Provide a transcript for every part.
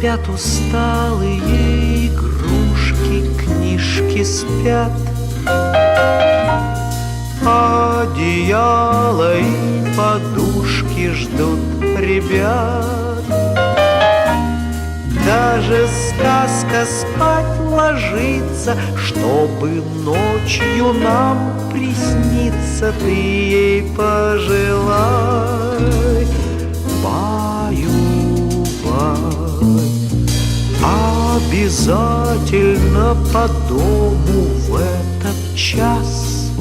Спят усталые игрушки, книжки спят. Одеяло и подушки ждут ребят. Даже сказка спать ложится, Чтобы ночью нам присниться, Ты ей пожелай. Обязательно по дому в этот час.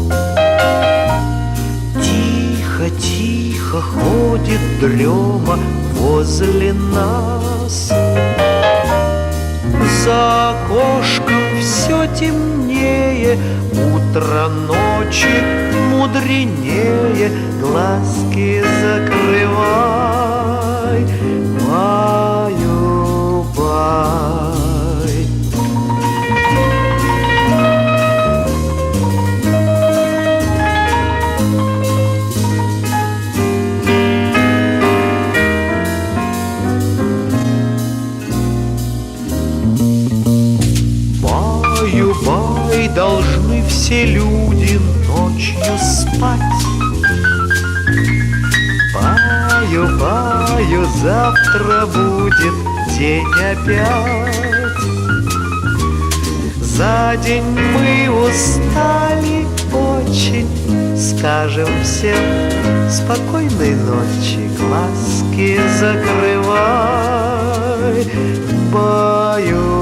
Тихо-тихо ходит дрема возле нас. За окошком все темнее Утро ночи мудренее Глазки закрывай должны все люди ночью спать. Баю-баю, завтра будет день опять. За день мы устали очень, скажем всем спокойной ночи, глазки закрывай, баю-бай.